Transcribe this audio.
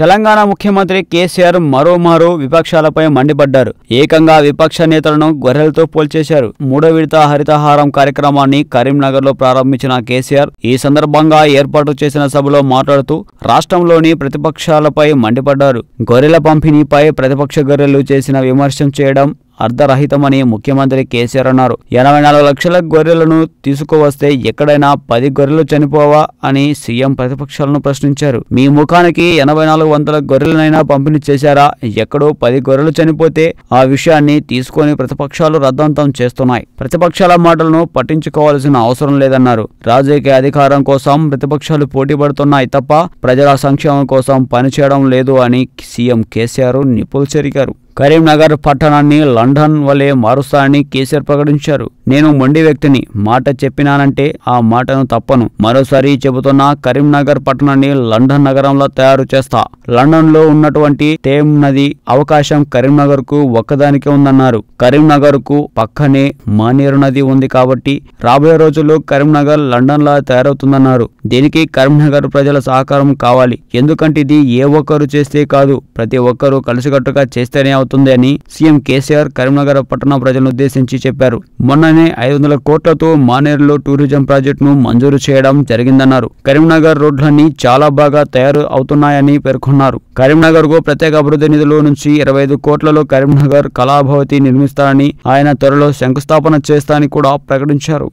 తెలంగాణ ముఖ్యమంత్రి కేసీఆర్ మరోమారు విపక్షాలపై మండిపడ్డారు. ఏకంగా విపక్ష నేతలను గొర్రెలతో పోల్చేశారు. మూడో విడత హరితహారం కార్యక్రమాన్ని కరీంనగర్లో ప్రారంభించిన కేసీఆర్ ఈ సందర్భంగా ఏర్పాటు చేసిన సభలో మాట్లాడుతూ రాష్ట్రంలోని ప్రతిపక్షాలపై మండిపడ్డారు. గొర్రెల పంపిణీపై ప్రతిపక్ష గొర్రెలు చేసిన విమర్శం చేయడం అర్ధరహితమని ముఖ్యమంత్రి కేసీఆర్ అన్నారు. ఎనభై నాలుగు లక్షల గొర్రెలను తీసుకువస్తే ఎక్కడైనా పది గొర్రెలు చనిపోవా అని సీఎం ప్రతిపక్షాలను ప్రశ్నించారు. మీ ముఖానికి ఎనభై నాలుగు వందల గొర్రెలనైనా పంపిణీ చేశారా? ఎక్కడో పది గొర్రెలు చనిపోతే ఆ విషయాన్ని తీసుకొని ప్రతిపక్షాలు రద్దంతం చేస్తున్నాయి. ప్రతిపక్షాల మాటలను పట్టించుకోవాల్సిన అవసరం లేదన్నారు. రాజకీయ అధికారం కోసం ప్రతిపక్షాలు పోటీ పడుతున్నాయి తప్ప ప్రజల సంక్షేమం కోసం పనిచేయడం లేదు అని సీఎం కేసీఆర్ నిప్పులు చెరిగారు. కరీంనగర్ పట్టణాన్ని లండన్ వలె మారుస్తానని కేసీఆర్ ప్రకటించారు. నేను మొండి వ్యక్తిని. మాట చెప్పినానంటే ఆ మాటను తప్పను. మరోసారి చెబుతున్నా కరీంనగర్ పట్టణాన్ని లండన్ నగరంలో తయారు చేస్తా. లండన్లో ఉన్నటువంటి తేమ్ నది అవకాశం కరీంనగర్కు ఒక్కదానికే ఉందన్నారు. కరీంనగర్కు పక్కనే మానేరు నది ఉంది కాబట్టి రాబోయే రోజుల్లో కరీంనగర్ లండన్ లా తయారవుతుందన్నారు. దీనికి కరీంనగర్ ప్రజల సహకారం కావాలి. ఎందుకంటే ఇది ఏ ఒక్కరు చేస్తే కాదు ప్రతి ఒక్కరూ కలిసికట్టుగా చేస్తేనే అవుతుంది అని సీఎం కేసీఆర్ కరీంనగర్ పట్టణ ప్రజలను ఉద్దేశించి చెప్పారు. మొన్న వెంటనే ఐదు వందల కోట్లతో మానేరులో టూరిజం ప్రాజెక్టును మంజూరు చేయడం జరిగిందన్నారు. కరీంనగర్ రోడ్లన్నీ చాలా బాగా తయారు అవుతున్నాయని పేర్కొన్నారు. కరీంనగర్కు ప్రత్యేక అభివృద్ధి నిధుల నుంచి ఇరవై ఐదు కోట్లలో కరీంనగర్ కళాభవతి నిర్మిస్తారని ఆయన త్వరలో శంకుస్థాపన చేస్తారని కూడా ప్రకటించారు.